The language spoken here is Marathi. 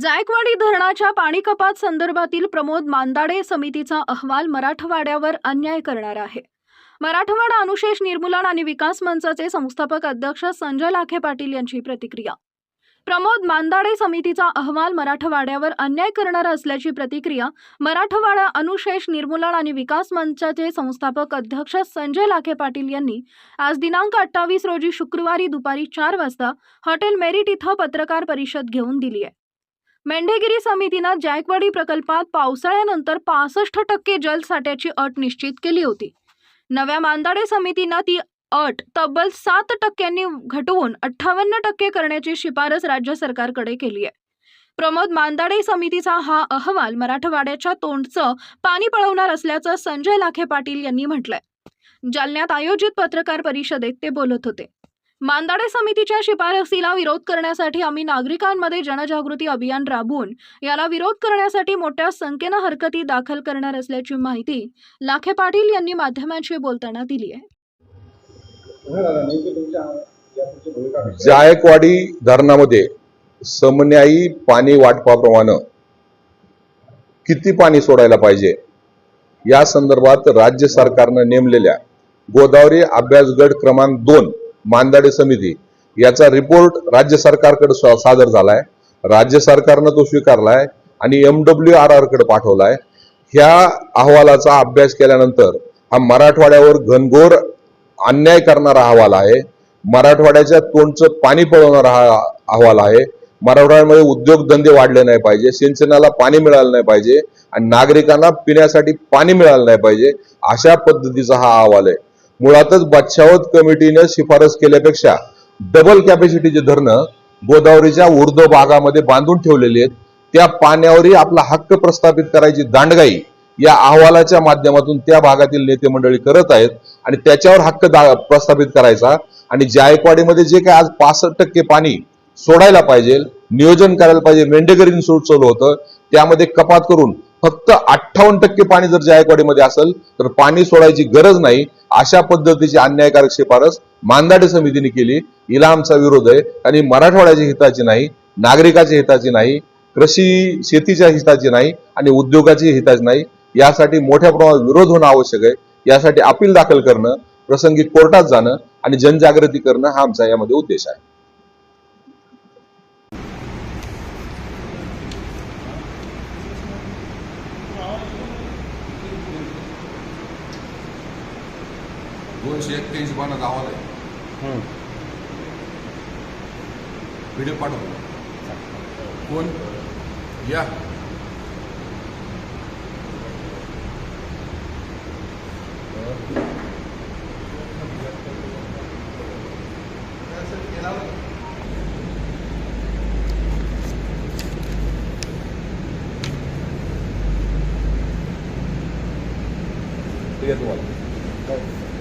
जायकवाडी धरणाच्या पाणी कपात संदर्भातील प्रमोद मांदाडे समितीचा अहवाल मराठवाड्यावर अन्याय करणार आहे. मराठवाडा अनुशेष निर्मूलन आणि विकास मंचाचे संस्थापक अध्यक्ष संजय लाखे पाटील यांची प्रतिक्रिया. प्रमोद मांदाडे समितीचा अहवाल मराठवाड्यावर अन्याय करणारा असल्याची प्रतिक्रिया मराठवाडा अनुशेष निर्मूलन आणि विकास मंचाचे संस्थापक अध्यक्ष संजय लाखे पाटील यांनी आज दिनांक अठ्ठावीस रोजी शुक्रवारी दुपारी चार वाजता हॉटेल मेरिट इथं पत्रकार परिषद घेऊन दिली आहे. मेंढेगिरी समितीनं जायकवाडी प्रकल्पात पावसाळ्यानंतर पासष्ट टक्के जलसाठ्याची अट निश्चित केली होती. नव्या मांदाडे समितीनं ती अट तब्बल सात टक्क्यांनी घटवून अठ्ठावन्न टक्के करण्याची शिफारस राज्य सरकारकडे केली आहे. प्रमोद मांदाडे समितीचा हा अहवाल मराठवाड्याच्या तोंडचं पाणी पळवणार असल्याचं संजय लाखे पाटील यांनी म्हटलंय. जालन्यात आयोजित पत्रकार परिषदेत ते बोलत होते. मांदाडे समितीच्या शिफारसीला विरोध करण्यासाठी आम्ही नागरिकांमध्ये जनजागृती अभियान राबवून याला विरोध करण्यासाठी मोठ्या संख्येनं हरकती दाखल करणार असल्याची माहिती लाखे पाटील यांनी माध्यमांशी बोलताना दिली आहे. जायकवाडी धरणामध्ये समन्यायी पाणी वाटपाप्रमाणे किती पाणी सोडायला पाहिजे? या संदर्भात राज्य सरकारनं नेमलेल्या गोदावरी अभ्यास गट क्रमांक दोन मानदाडे समिती याचा रिपोर्ट राज्य सरकारकडे सादर झालाय. राज्य सरकारनं तो स्वीकारलाय आणि एम डब्ल्यू आर आरकडे पाठवलाय. ह्या अहवालाचा अभ्यास केल्यानंतर हा मराठवाड्यावर घनघोर अन्याय करणारा अहवाल आहे. मराठवाड्याच्या तोंडचं पाणी पळवणारा हा अहवाल आहे. मराठवाड्यामध्ये उद्योगधंदे वाढले नाही पाहिजे सिंचनाला पाणी मिळालं नाही पाहिजे आणि नागरिकांना पिण्यासाठी पाणी मिळालं नाही पाहिजे अशा पद्धतीचा हा अहवाल आहे. मुळातच बादशावत कमिटीनं शिफारस केल्यापेक्षा डबल कॅपॅसिटीचे धरणं गोदावरीच्या उर्ध्व भागामध्ये बांधून ठेवलेली आहेत. त्या पाण्यावरही आपला हक्क प्रस्थापित करायची दांडगाई या अहवालाच्या माध्यमातून त्या भागातील नेते मंडळी करत आहेत आणि त्याच्यावर हक्क दा- प्रस्थापित करायचा. आणि जायकवाडीमध्ये जे काय आज पासष्ट टक्के पाणी सोडायला पाहिजे नियोजन करायला पाहिजे मेंढेकरीन चालू होतं त्यामध्ये कपात करून फक्त अठ्ठावन्न टक्के पाणी जर जायकवाडीमध्ये असेल तर पाणी सोडायची गरज नाही. अशा पद्धतीची अन्यायकारक शिफारस मानदाटे समितीने केली. हिला आमचा विरोध आहे आणि मराठवाड्याच्या हिताची नाही नागरिकाच्या हिताची नाही कृषी शेतीच्या हिताची नाही आणि उद्योगाची हिताची नाही. यासाठी मोठ्या प्रमाणात विरोध होणं आवश्यक आहे. यासाठी अपील दाखल करणं प्रसंगी कोर्टात जाणं आणि जनजागृती करणं हा आमचा यामध्ये उद्देश आहे. दोनशे एक्क्याऐंशी पानाचा अहवाल आहे व्हिडिओ पाठवतो कोण? या. आहे तुम्हाला.